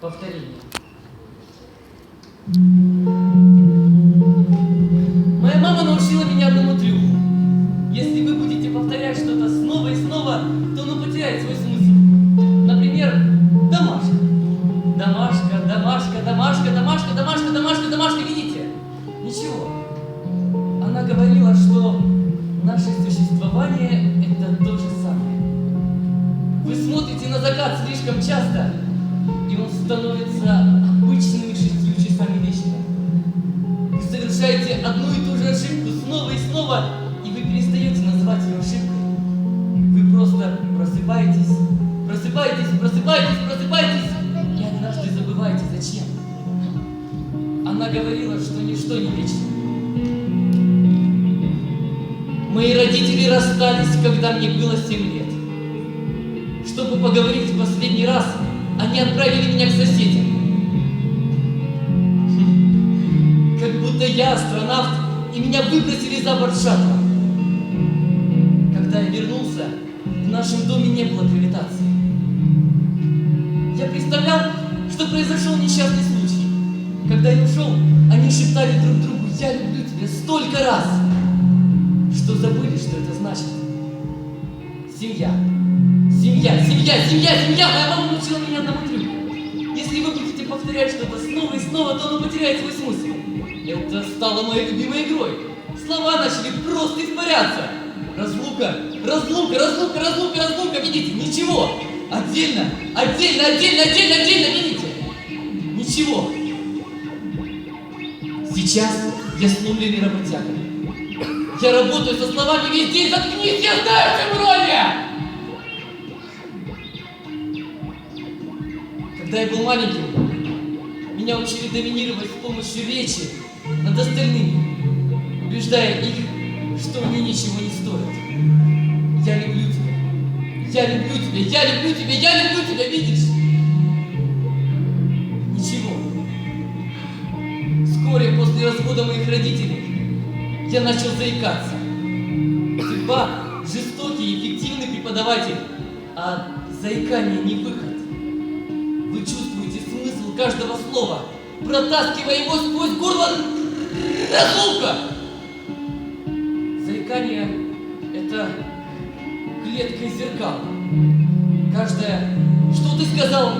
повторение. Моя мама научила меня одному трюку. Если вы будете повторять что-то снова и снова, то оно потеряет свой смысл. Например, домашка. Домашка, домашка, домашка, домашка, домашка, домашка, домашка, видите? Ничего. Она говорила, что наше существование это то же самое. Вы смотрите на закат слишком часто, и он становится обычными шестью часами вечера. Вы совершаете одну и ту же ошибку снова и снова, и вы перестаете называть ее ошибкой. Вы просто просыпаетесь, просыпаетесь, просыпаетесь, просыпаетесь, и однажды забываете зачем. Она говорила, что ничто не вечно. Мои родители расстались, когда мне было 7 лет. Чтобы поговорить в последний раз, они отправили меня к соседям. Хм, Как будто я астронавт, и меня выбросили за борт шаттла. Когда я вернулся, в нашем доме не было гравитации. Я представлял, что произошел несчастный случай. Когда я ушел, они шептали друг другу «Я люблю тебя» столько раз, что забыли, что это значит. Семья. Семья, семья, семья, семья! Моя повторять что-то снова и снова, то оно потеряет свой смысл. Это стало моей любимой игрой. Слова начали просто испаряться. Разлука, разлука, разлука, разлука, разлука, видите? Ничего. Отдельно, отдельно, отдельно, отдельно, отдельно, видите? Ничего. Сейчас я с нулевыми работягами. Я работаю со словами весь день, заткнись, я знаю, в чем ирония! Когда я был маленьким, меня учили доминировать с помощью речи над остальными, убеждая их, что мне ничего не стоит. Я люблю тебя. Я люблю тебя, я люблю тебя, я люблю тебя, видишь? Ничего. Вскоре после развода моих родителей я начал заикаться. Судьба – жестокий и эффективный преподаватель, а заикание не выход. Вы чувствуете каждого слова, протаскивая его сквозь горло разлука. Заикание – это клетка из зеркал. Каждая «Что ты сказал?»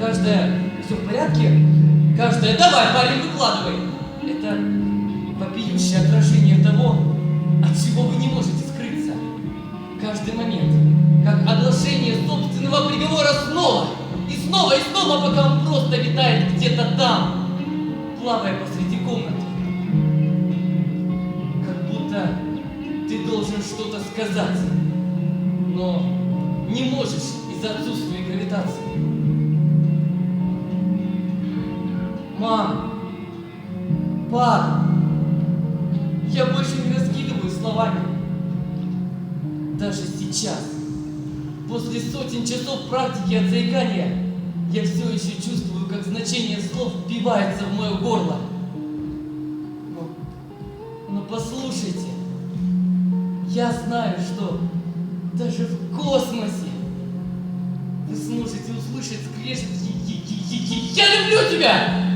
Каждая «Все в порядке?» Каждая «Давай, парень, выкладывай!» Это вопиющее отражение того, от чего вы не можете скрыться. Каждый момент, как оглашение собственного приговора снова и снова и снова, пока он просто витает где-то там, плавая посреди комнаты. Как будто ты должен что-то сказать, но не можешь из-за отсутствия гравитации. Мам, пап, я больше не раскидываю словами. Даже сейчас, после сотен часов практики от заикания, я все еще чувствую, как значение слов вбивается в мое горло. Но, но послушайте, я знаю, что даже в космосе вы сможете услышать скрежет «Я люблю тебя!»